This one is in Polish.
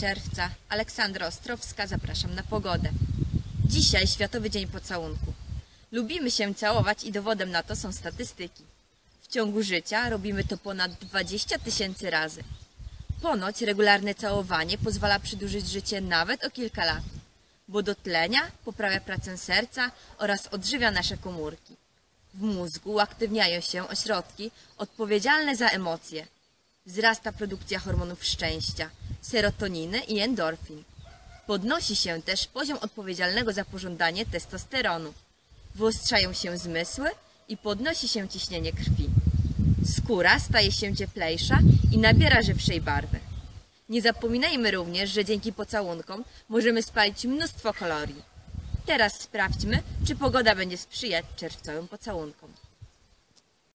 czerwca. Aleksandra Ostrowska, zapraszam na pogodę. Dzisiaj Światowy Dzień Pocałunku. Lubimy się całować i dowodem na to są statystyki. W ciągu życia robimy to ponad 20 tysięcy razy. Ponoć regularne całowanie pozwala przedłużyć życie nawet o kilka lat, bo dotlenia, poprawia pracę serca oraz odżywia nasze komórki. W mózgu uaktywniają się ośrodki odpowiedzialne za emocje. Wzrasta produkcja hormonów szczęścia, serotoniny i endorfin. Podnosi się też poziom odpowiedzialnego za pożądanie testosteronu. Wyostrzają się zmysły i podnosi się ciśnienie krwi. Skóra staje się cieplejsza i nabiera żywszej barwy. Nie zapominajmy również, że dzięki pocałunkom możemy spalić mnóstwo kalorii. Teraz sprawdźmy, czy pogoda będzie sprzyjać czerwcowym pocałunkom.